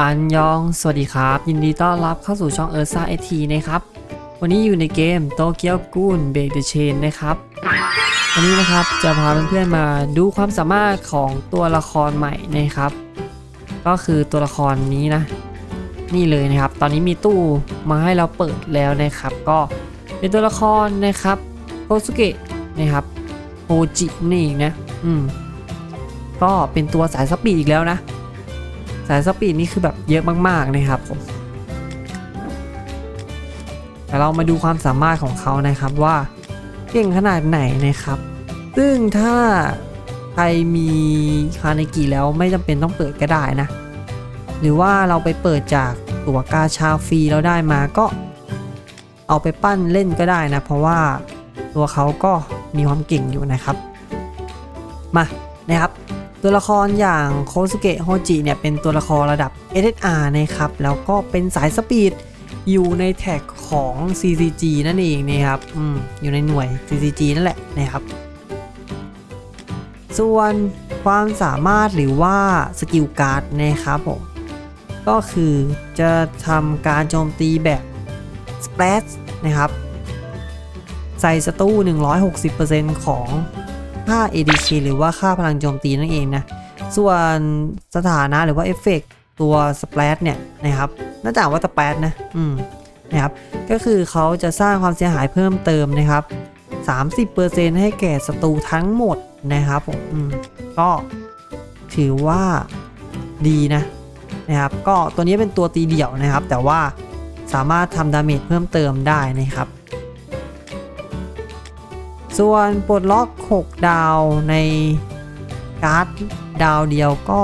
อันยอง สวัสดีครับ ยินดีต้อนรับเข้าสู่ช่องเออร์ซ่าเอทีนะครับ วันนี้อยู่ในเกมโตเกียวกูนเบรกเดอะเชนนะครับ วันนี้นะครับจะพาเพื่อนๆมาดูความสามารถของตัวละครใหม่นะครับ ก็คือตัวละครนี้นะ นี่เลยนะครับ ตอนนี้มีตู้มาให้เราเปิดแล้วนะครับ ก็เป็นตัวละครนะครับโคสุเกะนะครับโฮจินี่นะ อืม ก็เป็นตัวสายสปีดอีกแล้วนะ สายสปีดนี่คือแบบเยอะมากๆนะครับผมแต่เรามาดูความสามารถของเขานะครับว่าเก่งขนาดไหนนะครับ ซึ่งถ้าใครมีคาเนกิแล้วไม่จำเป็นต้องเปิดก็ได้นะ หรือว่าเราไปเปิดจากตัวกาชาฟรีแล้วได้มาก็เอาไปปั้นเล่นก็ได้นะ เพราะว่าตัวเขาก็มีความเก่งอยู่นะครับ มานะครับ ตัวละครอย่างโคสุเกะโฮจิเนี่ยเป็นตัวละครระดับ SSR นะครับ แล้วก็เป็นสายสปีดอยู่ในแท็กของ CCG นั่นเองนะครับอืมอยู่ในหน่วย CCG นั่นแหละนะครับ ส่วนความสามารถหรือว่าสกิลการ์ดนะครับผม ก็คือจะทำการโจมตีแบบ Splash นะครับ ใส่สตู้ 160%ของ ค่า ADK หรือว่าค่าพลังโจมตีนั่นเองนะ ส่วนสถานะหรือว่าเอฟเฟกตัวสเปรดเนี่ยนะครับน่าจะว่าสเปรดนะอืมนะครับก็คือเขาจะสร้างความเสียหายเพิ่มเติมนะครับ 30%ให้แก่ศัตรูทั้งหมดนะครับผมอืมก็ถือว่าดีนะนะครับ ก็ตัวนี้เป็นตัวตีเดี่ยวนะครับ แต่ว่าสามารถทำดาเมจเพิ่มเติมได้นะครับ ส่วนปลดล็อก 6 ดาวในการ์ดดาวเดียวก็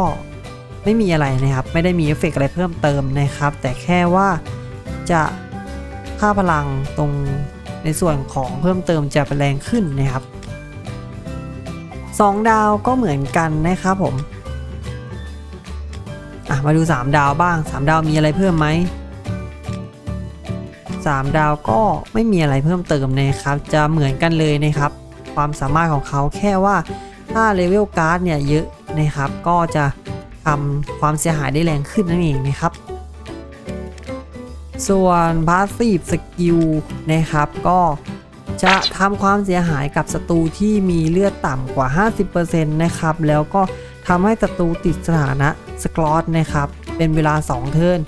ไม่มีอะไรนะครับ ไม่ได้มีเอฟเฟกต์อะไรเพิ่มเติมนะครับ แต่แค่ว่าจะค่าพลังตรงในส่วนของเพิ่มเติมจะแรงขึ้นนะครับ 2 ดาวก็เหมือนกันนะครับผม อะ มาดู 3 ดาวบ้าง 3 ดาวมีอะไรเพิ่มไหม 3 ดาวก็ไม่มีอะไรเพิ่มเติมนะครับ จะเหมือนกันเลยนะครับ ความสามารถของเขาแค่ว่าถ้าเลเวลการ์ดเนี่ยเยอะนะครับ ก็จะทำความเสียหายได้แรงขึ้นนั่นเองนะครับ ส่วนพาสซีฟสกิลนะครับก็จะทำความเสียหายกับศัตรูที่มีเลือดต่ำกว่า 50%นะครับ แล้วก็ทำให้ศัตรูติดสถานะสกลอตนะครับ เป็นเวลา 2 เทิร์น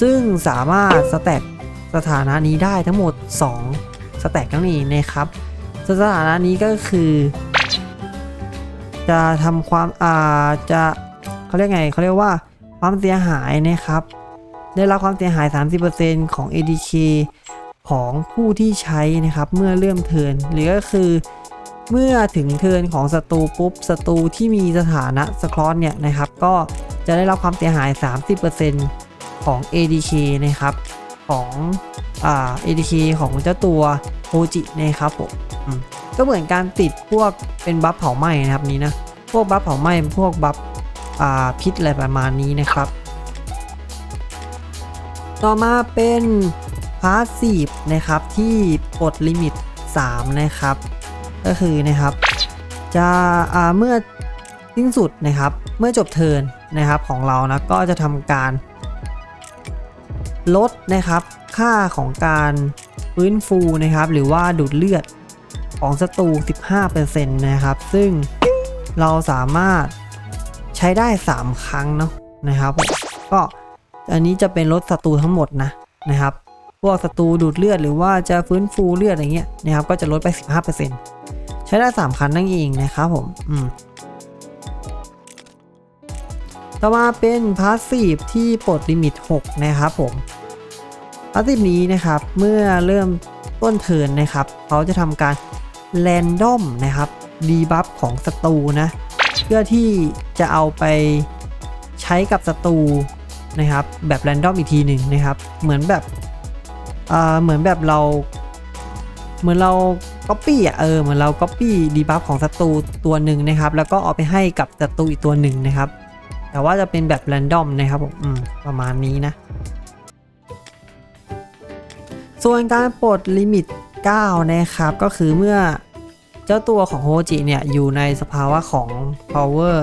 ซึ่งสามารถสแต็ก สถานะนี้ได้ทั้งหมด 2 สแต็กนั่นเองนะครับ สถานะนี้ก็คือ จะทำความอาจะเขาเรียกไงเขาเรียกว่าความเสียหายนะครับ ได้รับความเสียหาย 30%ของ ADK ของผู้ที่ใช้นะครับเมื่อเริ่มเทินหรือก็คือเมื่อถึงเทินของศัตรูปุ๊บศัตรูที่มีสถานะสคลอตเนี่ยนะครับ ก็จะได้รับความเสียหาย 30%ของ ADK นะครับ ของอ่า ADK ของเจ้าตัวโฮจินะครับผมก็เหมือนการติดพวกเป็นบัฟเผาไหม้นะครับนี้นะ พวกบัฟเผาไหม้พวกบัฟอ่าพิษอะไรประมาณนี้นะครับ ต่อมาเป็นพาสซีฟนะครับที่ปลดลิมิต 3 นะครับ ก็คือนะครับจะอ่าเมื่อสิ้นสุดนะครับ เมื่อจบเทิร์นนะครับของเรานะก็จะทำการ ลดนะครับค่าของการฟื้นฟูนะครับหรือว่าดูดเลือดของศัตรู 15%นะครับ ซึ่งเราสามารถใช้ได้ 3 ครั้งเนาะนะครับ ก็อันนี้จะเป็นลดศัตรูทั้งหมดนะนะครับ พวกศัตรูดูดเลือดหรือว่าจะฟื้นฟูเลือดอะไรเงี้ยนะครับ ก็จะลดไป 15%ใช้ได้ 3 ครั้งนั่นเองนะครับผมอืมต่อมาเป็นพาสซีฟที่ปลดลิมิต 6 นะครับผม พาสซีฟนี้นะครับเมื่อเริ่มต้นเทินนะครับเขาจะทำการแรนดอมนะครับดีบัฟของศัตรูนะเพื่อที่จะเอาไปใช้กับศัตรูนะครับแบบแรนดอมอีกทีหนึ่งนะครับเหมือนแบบเอ่าเหมือนแบบเราเหมือนเราก๊อปปี้อะเออเหมือนเราก๊อปปี้ดีบัฟของศัตรูตัวหนึ่งนะครับ แล้วก็เอาไปให้กับศัตรูอีกตัวหนึ่งนะครับ แต่ว่าจะเป็นแบบแรนดอมนะครับผมประมาณนี้นะ ส่วนการปลดลิมิต 9 นะครับ ก็คือเมื่อเจ้าตัวของโฮจิเนี่ย อยู่ในสภาวะของ power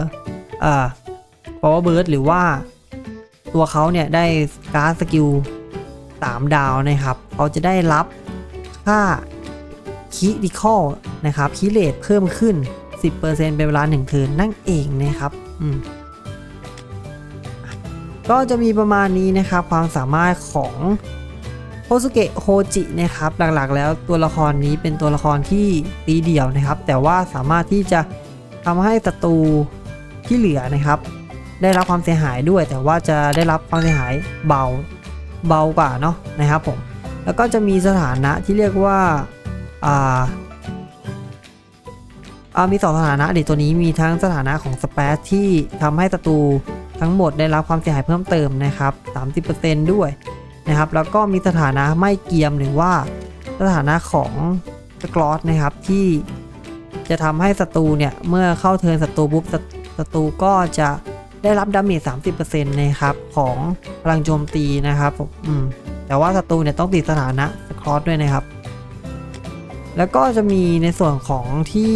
เอ่อ power burst หรือว่าตัวเขาเนี่ย ได้การ์ดสกิล 3 ดาวนะครับ เขาจะได้รับค่าคิดิคอลนะครับคิเลตเพิ่มขึ้น 10%เป็นเวลา1เทิร์นนั่นเองนะครับอืมก็จะมีประมาณนี้นะครับ ความสามารถของ โฮสุเกะโฮจินะครับหลักๆ แล้วตัวละครนี้เป็นตัวละครที่ตีเดี่ยวนะครับ แต่ว่าสามารถที่จะทำให้ศัตรูที่เหลือนะครับ ได้รับความเสียหายด้วย แต่ว่าจะได้รับความเสียหายเบาเบากว่าเนาะนะครับผมแล้วก็จะมีสถานะที่เรียกว่าอ่าอ่ามีสองสถานะเดี๋ยวตัวนี้มีทั้งสถานะของสเปซที่ทำให้ศัตรูทั้งหมดได้รับความเสียหายเพิ่มเติมนะครับ 30%ด้วย นะครับ แล้วก็มีสถานะไม่เกียมหรือว่าสถานะของสกลอตนะครับที่จะทำให้ศัตรูเนี่ย เมื่อเข้าเทินศัตรูปุ๊บศัตรูก็จะได้รับดาเมจ30%นะครับของพลังโจมตีนะครับอืมแต่ว่าศัตรูเนี่ยต้องติดสถานะสกลอตด้วยนะครับ แล้วก็จะมีในส่วนของที่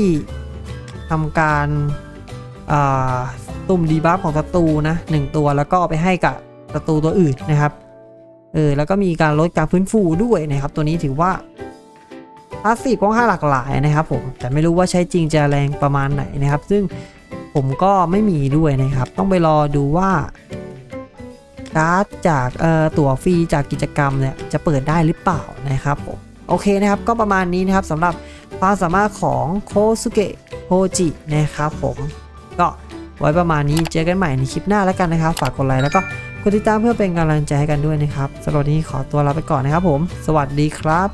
ทำการตุ่มดีบัฟของศัตรูนะหนึ่งตัวแล้วก็ไปให้กับศัตรูตัวอื่นนะครับ เออแล้วก็มีการลดการฟื้นฟูด้วยนะครับ ตัวนี้ถือว่าพาสซีฟค่อนข้างหลากหลายนะครับผมแต่ไม่รู้ว่าใช้จริงจะแรงประมาณไหนนะครับ ซึ่งผมก็ไม่มีด้วยนะครับ ต้องไปรอดูว่าการ์ดจากเออตั๋วฟรีจากกิจกรรมเนี่ยจะเปิดได้หรือเปล่านะครับผมโอเคนะครับก็ประมาณนี้นะครับสำหรับความสามารถของโคสุเกะโฮจินะครับผมก็ไว้ประมาณนี้เจอกันใหม่ในคลิปหน้าแล้วกันนะครับ ฝากกดไลค์แล้วก็ กดติดตามเพื่อเป็นกำลังใจให้กันด้วยนะครับสำหรับนี้ขอตัวลาไปก่อนนะครับผม สวัสดีครับ